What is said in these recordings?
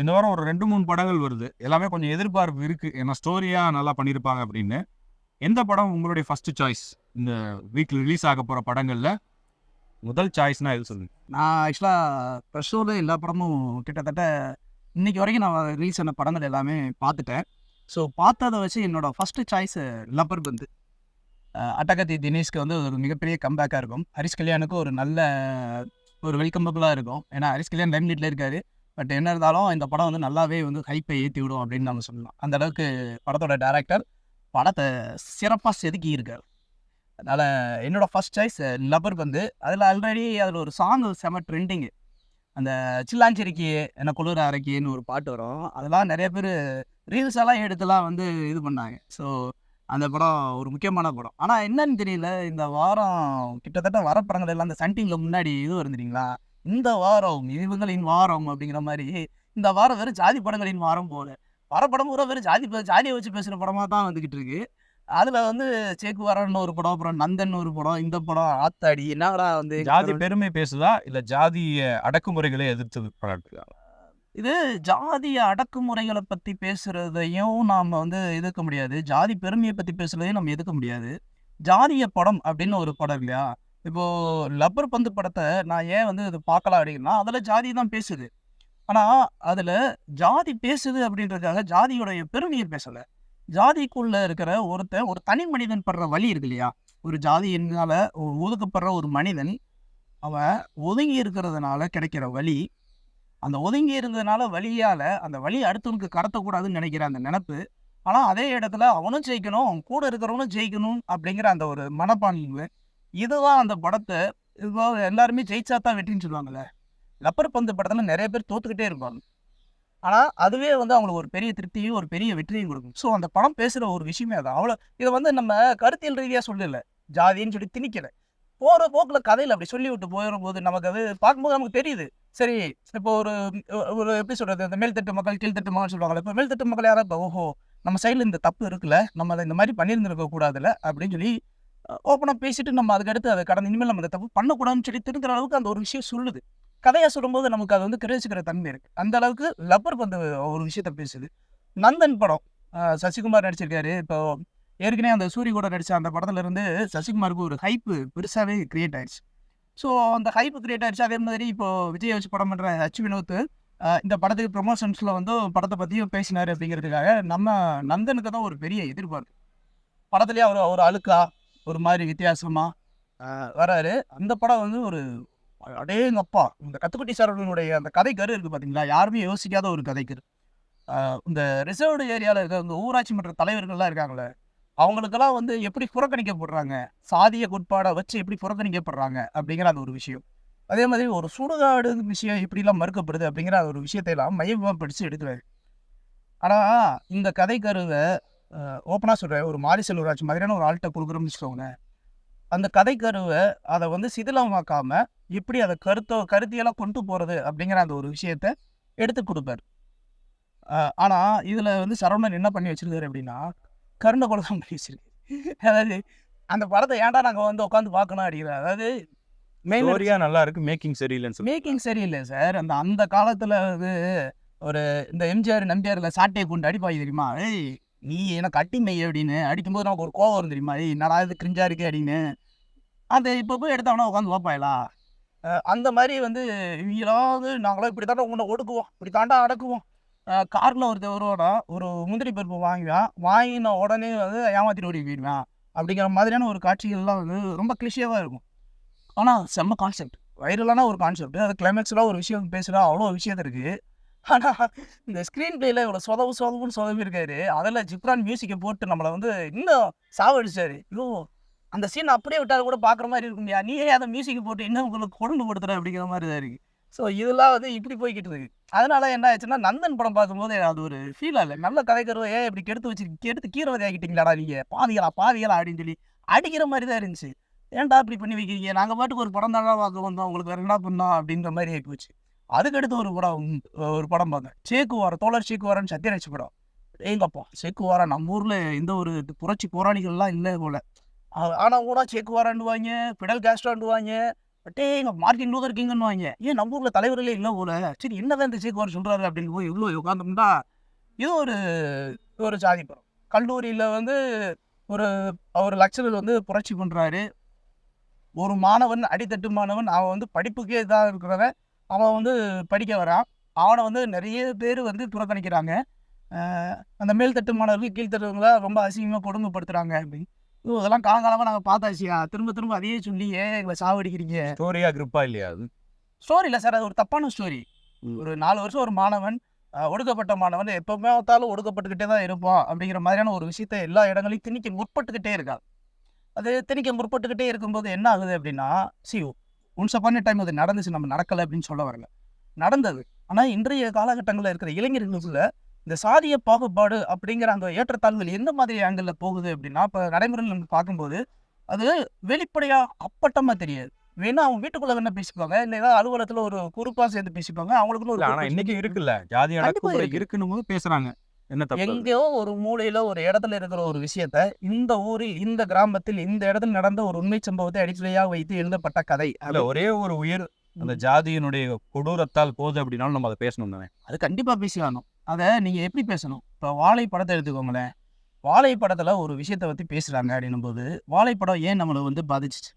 இந்த வாரம் ஒரு ரெண்டு மூணு படங்கள் வருது. எல்லாமே கொஞ்சம் எதிர்பார்ப்பு இருக்குது ஏன்னா ஸ்டோரியாக நல்லா பண்ணியிருப்பாங்க அப்படின்னு. எந்த படம் உங்களுடைய ஃபஸ்ட்டு சாய்ஸ் இந்த வீக்கில் ரிலீஸ் ஆக போகிற படங்களில் முதல் சாய்ஸ்னால் எது சொல்லுங்க நான் ஆக்சுவலாக ப்ரெஷ் எல்லா படமும் கிட்டத்தட்ட இன்னைக்கு வரைக்கும் நான் ரிலீஸ் ஆன படங்கள் எல்லாமே பார்த்துட்டேன். ஸோ பார்த்ததை வச்சு என்னோட ஃபஸ்ட்டு சாய்ஸு லப்பர் பந்து. அட்டகத்தி தினேஷ்க்கு வந்து ஒரு மிகப்பெரிய கம்பேக்காக இருக்கும். ஹரிஷ் கல்யாணுக்கு ஒரு நல்ல ஒரு வெல்கம்பபுளாக இருக்கும். ஏன்னா ஹரிஷ் கல்யாண் லைம் லீட்டில் இருக்காரு. பட் என்ன இருந்தாலும் இந்த படம் வந்து நல்லாவே வந்து ஹைப்பை ஏற்றி விடும் அப்படின்னு நம்ம சொல்லலாம். அந்த அளவுக்கு படத்தோட டேரக்டர் படத்தை சிறப்பாக செதுக்கி இருக்கார் அதனால் என்னோட ஃபர்ஸ்ட் சாய்ஸ் லப்பர் பந்து அதில் ஆல்ரெடி அதில் ஒரு சாங் செம ட்ரெண்டிங்கு அந்த சில்லாஞ்சேரிக்கு என்ன குளிர அரைக்கின்னு ஒரு பாட்டு வரும். அதெல்லாம் நிறைய பேர் ரீல்ஸ் எல்லாம் எடுத்துலாம் வந்து இது பண்ணாங்க. ஸோ அந்த படம் ஒரு முக்கியமான படம். ஆனால் என்னன்னு தெரியல இந்த வாரம் கிட்டத்தட்ட வர படங்கள் எல்லாம் இந்த சன்டிங்கில் முன்னாடி இது வருந்துறீங்களா இந்த வாரம் இவங்களின் வாரம் அப்படிங்கிற மாதிரி இந்த வாரம் வெறும் ஜாதி படங்களின் வாரம் போல. வர படம் பூரா வெறும் ஜாதி ஜாதியை வச்சு பேசுகிற படமாக தான் வந்துக்கிட்டு இருக்கு. அதில் வந்து சேக்கு வரன்னு ஒரு படம் அப்புறம் நந்தன் ஒரு படம் இந்த படம் ஆத்தாடி என்னடா வந்து ஜாதி பெருமை பேசுதா இல்ல ஜாதிய அடக்குமுறைகளை எதிர்த்தது படம் இது ஜாதிய அடக்குமுறைகளை பற்றி பேசுகிறதையும் நாம் வந்து எதிர்க்க முடியாது. ஜாதி பெருமையை பற்றி பேசுகிறதையும் நம்ம எதிர்க்க முடியாது. ஜாதிய படம் அப்படின்னு ஒரு படம் இல்லையா? இப்போது லப்பர் பந்து படத்தை நான் ஏன் வந்து இது பார்க்கலாம் அப்படின்னா அதில் ஜாதி தான் பேசுது. ஆனால் அதில் ஜாதி பேசுது அப்படின்றதுக்காக ஜாதியோடைய பெருமையை பேசலை. ஜாதிக்குள்ளே இருக்கிற ஒருத்தன் ஒரு தனி மனிதன் படுற வழி இருக்கு இல்லையா? ஒரு ஜாதியினால ஒதுக்கப்படுற ஒரு மனிதன் அவன் ஒதுங்கி இருக்கிறதுனால கிடைக்கிற வழி அந்த ஒதுங்கி இருந்ததுனால வழியால் அந்த வழி அடுத்தவனுக்கு கடத்தக்கூடாதுன்னு நினைக்கிற அந்த நினப்பு ஆனால் அதே இடத்துல அவனும் ஜெயிக்கணும் அவன் கூட இருக்கிறவனும் ஜெயிக்கணும் அப்படிங்கிற அந்த ஒரு மனப்பான்மை இதுதான் அந்த படத்தை இதுவாக எல்லாருமே ஜெயிச்சா தான் வெற்றின்னு சொல்லுவாங்கள்ல லப்பர் பந்து படத்தில் நிறைய பேர் தோத்துக்கிட்டே இருப்பாங்க. ஆனால் அதுவே வந்து அவங்களுக்கு ஒரு பெரிய திருப்தியும் ஒரு பெரிய வெற்றியும் கொடுக்கும். ஸோ அந்த படம் பேசுகிற ஒரு விஷயமே அது அவ்வளோ இதை வந்து நம்ம கருத்தியல் ரீதியாக சொல்லல. ஜாதின்னு சொல்லி திணிக்கலை. போகிற போக்கில் கதையில் அப்படி சொல்லி விட்டு போயிடும் போது நமக்கு அது பார்க்கும்போது நமக்கு தெரியுது. சரி இப்போ ஒரு ஒரு எப்படி சொல்கிறது இந்த மேல்தட்டு மக்கள் கீழ்த்தட்டு மக்கள் சொல்லுவாங்கல்ல இப்போ மேல்தட்டு மக்கள் யாராவது ஓஹோ நம்ம சைடில் இந்த தப்பு இருக்குல்ல நம்ம அதை இந்த மாதிரி பண்ணியிருந்துருக்க கூடாதுல்ல அப்படின்னு சொல்லி ஓப்பனாக பேசிட்டு நம்ம அதுக்கடுத்து அதை கடந்து இனிமேல் நம்ம அதை தப்பு பண்ணக்கூடாதுன்னு சொல்லி திருந்துற அளவுக்கு அந்த ஒரு விஷயம் சொல்லுது. கதையாக சொல்லும்போது நமக்கு அது வந்து கிரகிச்சுக்கிற தன்மை இருக்குது அந்த அளவுக்கு லப்பர் பந்து ஒரு விஷயத்த பேசுது. நந்தன் படம் சசிகுமார் நடிச்சிருக்காரு. இப்போ ஏற்கனவே அந்த சூரிய கூட நடித்த அந்த படத்துலேருந்து சசிகுமாருக்கு ஒரு ஹைப்பு பெருசாகவே கிரியேட் ஆயிடுச்சு. ஸோ அந்த ஹைப்பு க்ரியேட் ஆயிடுச்சு. அதே மாதிரி இப்போ விஜய் வச்சு படம் பண்ணுற ஹச் வினோத் இந்த படத்துக்கு ப்ரொமோஷன்ஸில் வந்து படத்தை பற்றியும் பேசினார் அப்படிங்கிறதுக்காக நம்ம நந்தனுக்கு தான் ஒரு பெரிய எதிர்பார்ப்பு. படத்துலேயே அவர் ஒரு அழுக்கா ஒரு மாதிரி வித்தியாசமா அஹ் வராரு அந்த படம் வந்து ஒரு அடேங்கப்பா. இந்த கத்துக்குட்டி சாரனுடைய அந்த கதை கரு இருக்குது பார்த்தீங்களா யாருமே யோசிக்காத ஒரு கதை கரு அஹ் இந்த ரிசர்வ்டு ஏரியாவில் இருக்க இந்த ஊராட்சி மன்ற தலைவர்கள்லாம் இருக்காங்களே அவங்களுக்கெல்லாம் வந்து எப்படி புறக்கணிக்கப்படுறாங்க? சாதிய கோட்பாடை வச்சு எப்படி புறக்கணிக்கப்படுறாங்க? அப்படிங்கிற அந்த ஒரு விஷயம். அதே மாதிரி ஒரு சுடுகாடு விஷயம் எப்படிலாம் மறுக்கப்படுது அப்படிங்கிற அந்த ஒரு விஷயத்தை எல்லாம் மையமாக படித்து எடுக்கிறாரு. ஆனால் இந்த கதை கருவை ஓப்பனாக சொல்கிறேன் ஒரு மாரி செல்வராஜ் மாதிரியான ஒரு ஆள்கிட்ட கொடுக்குறோம்னு வச்சுக்கோங்களேன். அந்த கதை கருவை அதை வந்து சிதிலமாக்காம எப்படி அதை கருத்தோ கருத்தியெல்லாம் கொண்டு போகிறது அப்படிங்கிற அந்த ஒரு விஷயத்த எடுத்து கொடுப்பாரு. ஆனால் இதில் வந்து சரவணன் என்ன பண்ணி வச்சிருக்காரு அப்படின்னா கருணை கூட தான் பண்ணி வச்சிருக்கு அதாவது அந்த படத்தை ஏன்டா நாங்கள் வந்து உட்காந்து பார்க்கணும் அப்படிங்கிற அதாவது மெயின் ஸ்டோரியா நல்லா இருக்கு மேக்கிங் சரியில்லைன்னு சொல்லி மேக்கிங் சரியில்லை சார் அந்த அந்த காலத்தில் வந்து ஒரு இந்த எம்ஜிஆர் நம்பியாரில் சாட்டையை கொண்டு அடிப்பாங்க தெரியுமா? ஏய் நீ என்ன கட்டி மெய் அப்படின்னு அடிக்கும்போது நமக்கு ஒரு கோவம் வரும் தெரியுமா? என்னடா இது கிரிஞ்சா இருக்கு அப்படின்னு. அந்த இப்போ போய் எடுத்தவனா உட்காந்து பார்ப்பாயிலா அந்த மாதிரி வந்து இவங்களாவது நாங்களும் இப்படி தாண்டா உன்னை ஒடுக்குவோம். இப்படி தாண்டா அடக்குவோம் காரில் ஒருத்தர் வருவானா ஒரு முந்திரி பருப்பு வாங்குவான் வாங்கின உடனே வந்து ஏமாத்திட்டு ஓடி போயிடுவான் அப்படிங்கிற மாதிரியான ஒரு காட்சிகள்லாம் வந்து ரொம்ப கிளிஷியாவாக இருக்கும். ஆனால் செம்ம கான்செப்ட் வைரலான ஒரு கான்செப்ட் அது கிளைமேக்ஸில் ஒரு விஷயம் பேசுகிறா அவ்வளோ விஷயம் இருக்குது ஆனால் இந்த ஸ்க்ரீன் பிளேயில் இவ்வளோ சொதவு சொதவுன்னு சொதவிருக்காரு அதில் ஜிப்ரான் மியூசிக்கை போட்டு நம்மளை வந்து இன்னும் சாவடிச்சாரு. ஐயோ அந்த சீன் அப்படியே விட்டால் கூட பார்க்குற மாதிரி இருக்கும் இல்லையா? நீயே அதை மியூசிக் போட்டு இன்னும் உங்களுக்கு கொண்டு கொடுத்துற அப்படிங்கிற மாதிரி தான் இருக்குது ஸோ இதெல்லாம் வந்து இப்படி போய்கிட்டு இருக்கு. அதனால என்ன ஆச்சுன்னா நந்தன் படம் பார்க்கும்போது அது ஒரு ஃபீல் ஆகல நல்ல கதைக்கருவை ஏன் இப்படி கெடுத்து வச்சு கெடுத்து கீரவதை ஆகிட்டீங்களாடா நீங்கள் பாதிகளா பாதிகளா அப்படின்னு சொல்லி அடிக்கிற மாதிரி தான் இருந்துச்சு. ஏன்டா இப்படி பண்ணி வைக்கிறீங்க? நாங்கள் பாட்டுக்கு ஒரு படம் தானே பார்க்க வந்தோம். உங்களுக்கு வேற என்ன பண்ணோம்? அப்படின்ற மாதிரி ஆகி போச்சு. அதுக்கடுத்து ஒரு படம் ஒரு படம் பார்த்தேன் சேக்குவார தோழர் சேக்குவாரன் சத்யராஜ் படம். எங்கப்பா சேக்குவாரா நம்ம ஊரில் எந்த ஒரு புரட்சி போராளிகள்லாம் இல்லை போல. ஆனால் கூட சேக்குவாராண்டுவாங்க பிடல் கேஸ்டாண்டுவாங்க பட்டே எங்கள் மார்க்கிங் லூதர் கிங்னு வாங்க ஏன் நம்ம ஊரில் தலைவர்களே இல்லை போல? சரி என்னதான் இந்த சேக்குவார் சொல்கிறாரு அப்படின்னு போய் இவ்வளோ உட்காந்தோம்னா இது ஒரு ஒரு ஜாதி படம். கல்லூரியில் வந்து ஒரு அவர் லெக்சரர் வந்து புரட்சி பண்ணுறாரு ஒரு மாணவன் அடித்தட்டு மாணவன் அவன் வந்து படிப்புக்கே இதாக இருக்கிறவன் அவன் வந்து படிக்க வரான் அவனை வந்து நிறைய பேர் வந்து புறக்கணிக்கிறாங்க. அந்த மேல்தட்டு மாணவர்கள் கீழ்த்தட்டுவங்கள ரொம்ப அசிங்கமாக கொடுமைப்படுத்துறாங்க அப்படின்னு. ஐயோ, இதெல்லாம் காலங்காலமாக நாங்கள் பார்த்தாச்சியா? திரும்ப திரும்ப அதையே சொல்லி ஏன் எங்களை சாவடிக்கிறீங்க. ஸ்டோரியா கிரிப்பா இல்லையா அது? ஸ்டோரி இல்லை சார் அது ஒரு தப்பான ஸ்டோரி. ஒரு நாலு வருஷம் ஒரு மாணவன் ஒடுக்கப்பட்ட மாணவன் எப்பவுமே பார்த்தாலும் ஒடுக்கப்பட்டுக்கிட்டே தான் இருப்பான் அப்படிங்கிற மாதிரியான ஒரு விஷயத்த எல்லா இடங்களையும் திணிக்க முற்பட்டுக்கிட்டே இருக்கான். அது திணிக்க முற்பட்டுக்கிட்டே இருக்கும்போது என்ன ஆகுது அப்படின்னா சி ஒன்ஸ் அப்பான டைம் அது நடந்துச்சு நம்ம நடக்கலை அப்படின்னு சொல்ல வரல நடந்தது ஆனால் இன்றைய காலகட்டங்களில் இருக்கிற இளைஞர்களுக்குள்ள இந்த சாதிய பாகுபாடு அப்படிங்கிற அந்த ஏற்றத்தாழ்வுகள் எந்த மாதிரி ஆங்கிளில் போகுது அப்படின்னா இப்போ நடைமுறையில் நம்ம பார்க்கும்போது அது வெளிப்படையாக அப்பட்டமாக தெரியாது வேணா அவங்க வீட்டுக்குள்ள வேணா பேசிப்பாங்க இல்லை ஏதாவது அலுவலகத்தில் ஒரு குறுப்பா சேர்ந்து பேசிப்பாங்க அவங்களுக்குன்னு ஒரு ஆனா இன்னைக்கு இருக்கு. இருக்குல்ல ஜாதி. இருக்குன்னு போது பேசுறாங்க என்ன? எங்கேயோ ஒரு மூலையில ஒரு இடத்துல இருக்கிற ஒரு விஷயத்த இந்த ஊரில் இந்த கிராமத்தில் இந்த இடத்துல நடந்த ஒரு உண்மை சம்பவத்தை அடிப்படையாக வைத்து எழுதப்பட்ட கதை. அது ஒரே ஒரு உயிர் அந்த ஜாதியினுடைய கொடூரத்தால் போகுது அப்படின்னாலும் நம்ம அதை பேசணும் தானே? அது கண்டிப்பா பேசியாகணும். அதை நீங்க எப்படி பேசணும்? இப்போ வாழை படத்தை எடுத்துக்கோங்களேன். வாழை படத்துல ஒரு விஷயத்தை பத்தி பேசுறாங்க அப்படின்னும் போது வாழை படம் ஏன் நம்மளை வந்து பாதிச்சிச்சு?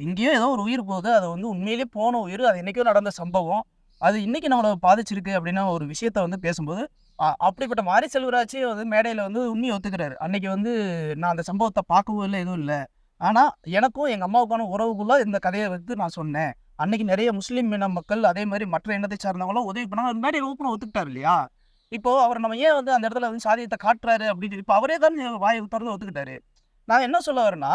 எங்கேயோ ஏதோ ஒரு உயிர் போகுது. அது வந்து உண்மையிலேயே போன உயிர். அது என்னைக்கோ நடந்த சம்பவம். அது இன்னைக்கு நம்மளை பாதிச்சிருக்கு அப்படின்னா ஒரு விஷயத்த வந்து பேசும்போது அப்படிப்பட்ட மாரி செல்வராஜே வந்து மேடையில் வந்து உண்மையை ஒத்துக்கிறாரு. அன்னைக்கு வந்து நான் அந்த சம்பவத்தை பார்க்கவும் இல்லை எதுவும் இல்லை. ஆனால் எனக்கும் எங்கள் அம்மாவுக்கான உறவுக்குள்ளே இந்த கதையை வந்து நான் சொன்னேன். அன்னைக்கு நிறைய முஸ்லீம் இன மக்கள் அதே மாதிரி மற்ற இனத்தை சார்ந்தவங்களும் உதவி பண்ணாங்க. அது மேடையில் ஓப்பனாக ஒத்துக்கிட்டாரு இல்லையா? இப்போ அவர் நம்ம ஏன் வந்து அந்த இடத்துல வந்து சாதியத்தை காட்டுறாரு அப்படின்னு இப்போ அவரே தான் வாயை திறந்து ஒத்துக்கிட்டாரு. நான் என்ன சொல்ல வரேன்னா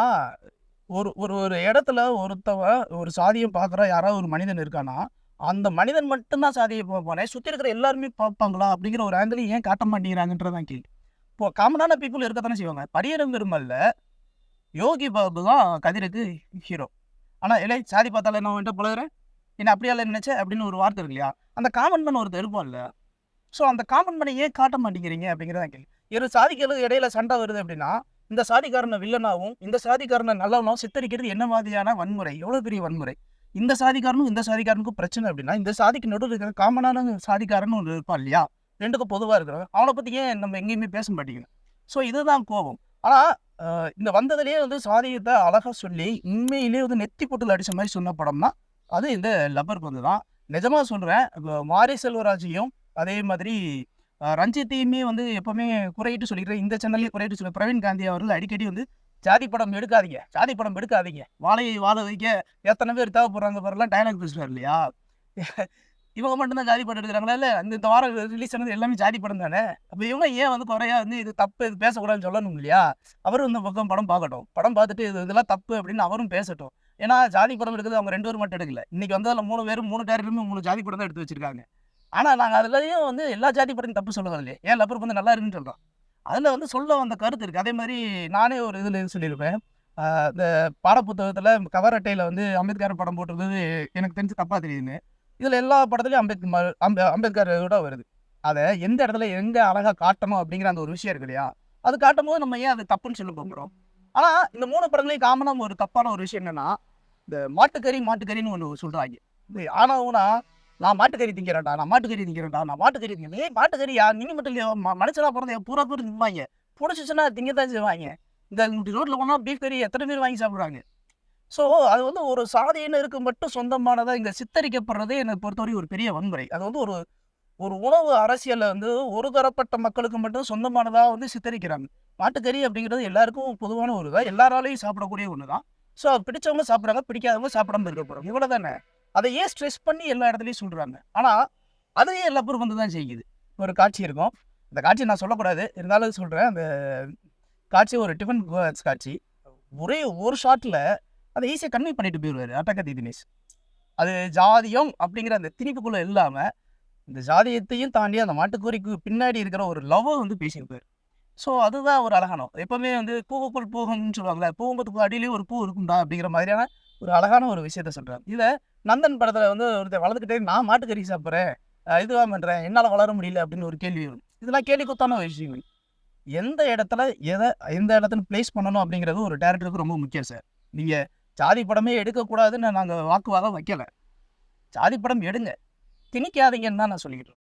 ஒரு ஒரு ஒரு இடத்துல ஒருத்தவன் ஒரு சாதியம் பார்க்குற யாராவது ஒரு மனிதன் இருக்கானா அந்த மனிதன் மட்டும்தான் சாதியை பார்ப்பானே சுற்றி இருக்கிற எல்லாருமே பார்ப்பாங்களா? அப்படிங்கிற ஒரு ஆங்கிலையும் ஏன் காட்ட மாட்டேங்கிறாங்கன்றதான் கேள்வி. இப்போ காமனான பீப்புள் இருக்கத்தானே செய்வாங்க? பரியரும் பெருமல்ல யோகி பாபு தான் கதிருக்கு ஹீரோ ஆனால் இல்லை சாதி பார்த்தால என்ன வந்துட்டு புலகிறேன் என்ன அப்படியா இல்லை நினைச்ச அப்படின்னு ஒரு வார்த்தை இருக்கு இல்லையா? அந்த காமன் பண்ண ஒருத்தர் இல்லை ஸோ அந்த காமன் பண்ண ஏன் காட்ட மாட்டேங்கிறீங்க? அப்படிங்கிறதான் கேள்வி. இரு சாதிக்கிறது இடையில சண்டை வருது அப்படின்னா இந்த சாதிக்காரனை வில்லனாவும் இந்த சாதிக்காரனை நல்லவனாகவும் சித்தரிக்கிறது என்ன மாதிரியான வன்முறை? எவ்வளோ பெரிய வன்முறை? இந்த சாதிக்காரனும் இந்த சாதிக்காரனுக்கும் பிரச்சனை அப்படின்னா இந்த சாதிக்கு நடுவில் இருக்கிற காமனான சாதிக்காரன் ஒன்று இருப்பான் இல்லையா? ரெண்டுக்கும் பொதுவாக இருக்கிறவன். அவனை பற்றி ஏன் நம்ம எங்கேயுமே பேச மாட்டேங்கிறோம் ஸோ இதுதான் கோபம். ஆனால் இந்த வந்ததுலேயே வந்து சாதியத்தை அழகாக சொல்லி உண்மையிலேயே வந்து நெத்தி போட்டுல அடித்த மாதிரி சொன்ன படம்னா அது இந்த லப்பர் பந்து தான். நிஜமாக சொல்கிறேன் மாரி செல்வராஜையும் அதே மாதிரி ரஞ்சித்தையுமே வந்து எப்போவுமே குறையிட்டு சொல்லிக்கிறேன் இந்த சேனல்லே குறையிட்டு சொல்ல பிரவீன் காந்தி அவர்கள் அடிக்கடி வந்து ஜாதி படம் எடுக்காதீங்க. ஜாதி படம் எடுக்காதீங்க. வாழையை வாழ வைக்க எத்தனை பேர் தேவைப்படுறாங்க பாருலாம் டைலாக் பேசுகிறார் இல்லையா? இவங்க மட்டும்தான் ஜாதி படம் எடுக்கிறாங்களா? இல்லை இந்த இந்த வாரம் ரிலீஸ் ஆனது எல்லாமே ஜாதி படம் தானே? அப்போ இவங்க ஏன் வந்து குறையா வந்து இது தப்பு இது பேசக்கூடாதுன்னு சொல்லணும் இல்லையா? அவரும் இந்த பக்கம் படம் பார்க்கட்டும். படம் பார்த்துட்டு இது இதெல்லாம் தப்பு அப்படின்னு அவரும் பேசட்டும். ஏன்னா ஜாதி படம் எடுக்கிறது அவங்க ரெண்டு பேரும் மட்டும் எடுக்கல. இன்னைக்கு வந்ததில் மூணு பேரும் மூணு டேரக்டருமே மூணு ஜாதி படம் தான் எடுத்து வச்சிருக்காங்க. ஆனால் நாங்கள் அதுலேயும் வந்து எல்லா ஜாதி படத்தையும் தப்பு சொல்ல இல்லையா? ஏன் லப்பர் வந்து நல்லா இருக்குன்னு சொல்கிறோம் அதில் வந்து சொல்ல வந்த கருத்து இருக்குது அதே மாதிரி நானே ஒரு இதில் சொல்லியிருப்பேன். இந்த பாடப்புத்தகத்தில் கவர் அட்டையில் வந்து அம்பேத்கர் படம் போட்டிருந்தது எனக்கு தெரிஞ்சு தப்பாக தெரியுதுன்னு. இதில் எல்லா படத்துலையும் அம்பேத்கர் அம்பே அம்பேத்கரோட வருது. அதை எந்த இடத்துல எங்கே அழகாக காட்டணும் அப்படிங்கிற அந்த ஒரு விஷயம் இருக்கு இல்லையா? அது காட்டும் போது நம்ம ஏன் அது தப்புன்னு சொல்ல போகிறோம் ஆனால் இந்த மூணு படங்களையும் காமனாக ஒரு தப்பான ஒரு விஷயம் என்னென்னா இந்த மாட்டுக்கறி மாட்டுக்கறின்னு ஒன்று சொல்கிறாங்க இது ஆனாவுனா நான் மாட்டுக்கறி திங்கிறேன்டா நான் மாட்டுக்கறி திங்கிறேன்டா நான் மாட்டுக்கறி திங்கிறேன். ஏய் மாட்டுக்கறியா நீங்க மட்டும் இல்லையா ம- மனுஷனா பிறந்த பூரா பேர் திம்பாங்க பிடிச்சிச்சுன்னா திங்க தான் செய்வாங்க இந்த ரோட்டில் போனால் பீஃப் கறி எத்தனை பேர் வாங்கி சாப்பிட்றாங்க? ஸோ அது வந்து ஒரு சாதியினருக்கு மட்டும் சொந்தமானதாக இங்கே சித்தரிக்கப்படுறதே என்னை பொறுத்தவரை ஒரு பெரிய வன்முறை. அது வந்து ஒரு ஒரு உணவு அரசியலில் வந்து ஒரு தரப்பட்ட மக்களுக்கு மட்டும் சொந்தமானதாக வந்து சித்தரிக்கிறாங்க. மாட்டுக்கறி அப்படிங்கிறது எல்லாருக்கும் பொதுவான ஒரு தான் எல்லாராலையும் சாப்பிடக்கூடிய ஒன்று தான் ஸோ பிடிச்சவங்க சாப்பிட்றாங்க பிடிக்காதவங்க சாப்பிடாம இருக்க போகிறோம் இவ்வளோ தானே அதை ஏன் ஸ்ட்ரெஸ் பண்ணி எல்லா இடத்துலையும் சொல்கிறாங்க ஆனால் அதையே எல்லா பேரும் வந்து தான் செய்யுது. ஒரு காட்சி இருக்கும். அந்த காட்சி நான் சொல்லக்கூடாது. இருந்தாலும் சொல்கிறேன் அந்த காட்சி ஒரு டிஃபன் காட்சி. ஒரே ஒரு ஷாட்டில் அதை ஈஸியாக கன்வே பண்ணிட்டு போயிடுவார். அட்டகத்தி தினேஷ். அது ஜாதியம் அப்படிங்கிற அந்த திணிப்புக்குள்ளே இல்லாமல் இந்த ஜாதியத்தையும் தாண்டி அந்த மாட்டுக்கோரிக்கு பின்னாடி இருக்கிற ஒரு லவ்வை வந்து பேசியிருப்பார். ஸோ அதுதான் ஒரு அழகானம் எப்போவுமே வந்து பூவுக்குள் பூகம்னு சொல்லுவாங்கல்ல பூவம்பத்துக்கு அடியிலேயே ஒரு பூ இருக்கும்டா அப்படிங்கிற மாதிரியான ஒரு அழகான ஒரு விஷயத்த சொல்கிறார் இதை நந்தன் படத்தில் வந்து ஒருத்தர் வளர்ந்துக்கிட்டே நான் மாட்டுக்கறி சாப்பிட்றேன் இதுவாக பண்ணுறேன் என்னால் வளர முடியல அப்படின்னு ஒரு கேள்வி வரும். இதெல்லாம் கேள்வி குத்தான விஷயங்கள் எந்த இடத்துல எதை எந்த இடத்துல ப்ளேஸ் பண்ணணும் அப்படிங்கிறது ஒரு டேரக்டருக்கு ரொம்ப முக்கியம் சார். நீங்கள் சாதி படமே எடுக்கக்கூடாதுன்னு நாங்கள் வாக்குவாதம் வைக்கல. ஜாதி படம் எடுங்க. திணிக்காதீங்கன்னு தான் நான் சொல்லிக்கிட்டு